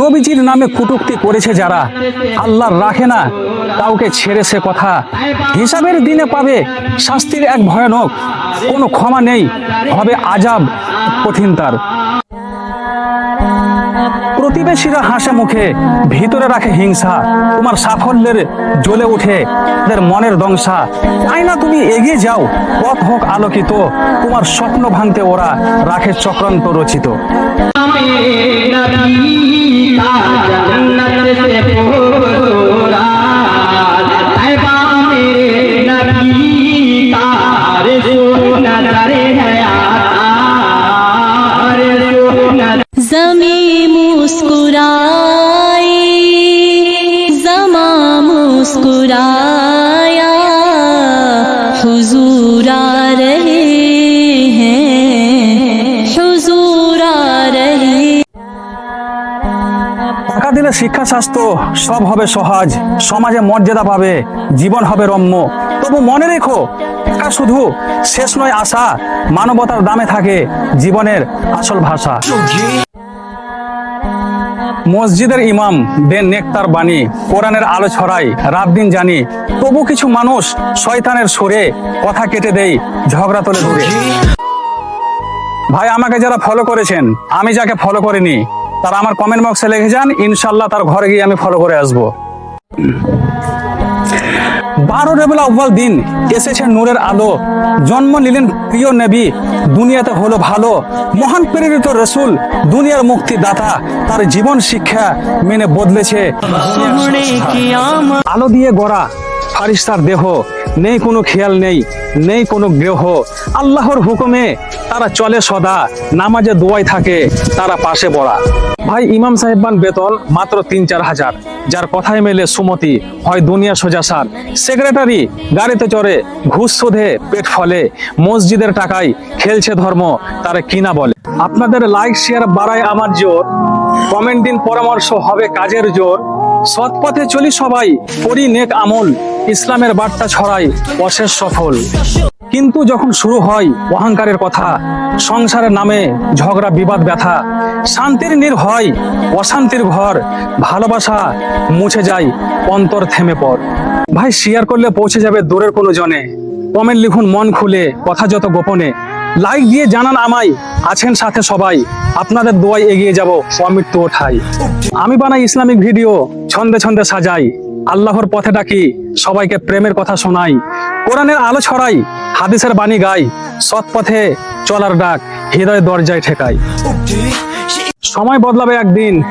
নবীজির নামে কুটুক্তি করেছে যারা। আল্লাহ রাখে না, কাউকে ছেড়ে সে কথা। হিসাবের দিনে পাবে, শাস্তির এক ভয়ানক। কোনো ক্ষমা নেই, হবে আজাব কঠিন তার। প্রতিবেশীরা হাসে মুখে, ভিতরে রাখে হিংসা, তোমার সাফল্যের জ্বলে ওঠে তাদের মনের দংশা তাই না তুমি এগিয়ে যাও, পথ হোক আলোকিত, তোমার স্বপ্ন ভাঙতে ওরা রাখে চক্রান্ত রচিত। मुस्कुराई जमा मुस्कुराया हुजूर आ रहे हैं हुजूर आ रहे টাকা দিলে শিক্ষা স্বাস্থ্য সব হবে সহজ সমাজে মর্যাদা পাবে জীবন হবে রম্য তবু মনে রেখো টাকা শুধু শেষ নয় আশা মানবতার দামে থাকে জীবনের আসল ভাষা মসজিদের ইমাম দেন নেকতার বাণী, কোরআনের আলো ছড়াই রাত দিন জানি। তবু কিছু মানুষ শয়তানের সুরে কথা কেটে দেই ঝগড়া তোলে দূরে ভাই, আমাকে যারা ফলো করেছেন, আমি যাকে ফলো করিনি, তারা আমার কমেন্ট বক্সে লিখে যান ইনশাল্লাহ তার ঘরে গিয়ে আমি ফলো করে আসব। বারো রেবেলা অব্বাল দিন এসেছে নূরের আলো। জন্ম নিলেন প্রিয় নেবী। দুনিয়াতে হলো ভালো। মহান প্রেরিত রসুল দুনিয়ার মুক্তি দাতা তার জীবন শিক্ষা মেনে বদলেছে। আলো দিয়ে গড়া ফারিস্তার দেহ। নেই কোনো খেয়াল নেই নেই কোনো গ্রহ। আল্লাহর হুকুমে তারা চলে সদা, নামাজে দোয়াই থাকে, তারা পাশে বড়া ভাই, ইমাম সাহেবান বেতন মাত্র তিন চার হাজার। যার কথায় মেলে সুমতি, হয় দুনিয়া সোজা সার। সেক্রেটারি গাড়িতে চড়ে, ঘুষ শোধে, পেট ফলে। মসজিদের টাকায় খেলছে ধর্ম, তারা কিনা বলে। আপনাদের লাইক শেয়ার বাড়ায় আমার জোর। কমেন্ট দিন পরামর্শ হবে কাজের জোর। সৎ পথে চলি সবাই, করি নেক আমল। ইসলামের বার্তা ছড়াই অশেষ সফল। কিন্তু যখন শুরু হয় অহংকারের কথা, সংসারের নামে ঝগড়া, বিবাদ, ব্যথা, শান্তির নীর হয়, অশান্তির ঘর, ভালোবাসা মুছে যায়, অন্তর থেমে পড়। ভাই শেয়ার করলে পৌঁছে যাবে দূরের কোনো জনে। কমেন্ট লিখুন, মন খুলে, কথা যত গোপনে। লাইক দিয়ে জানান আমায়, আছেন সাথে সবাই। আপনাদের দোয়ায় এগিয়ে যাব অমৃত্যু ওঠাই আমি বানাই ইসলামিক ভিডিও, ছন্দে ছন্দে সাজাই। আল্লাহর পথে ডাকি, সবাইকে প্রেমের কথা শোনাই। কোরআনের আলো ছড়াই, হাদিসের বাণী গাই সৎ পথে চলার ডাক, হৃদয় দরজায় ঠেকাই। সময় বদলাবে একদিন।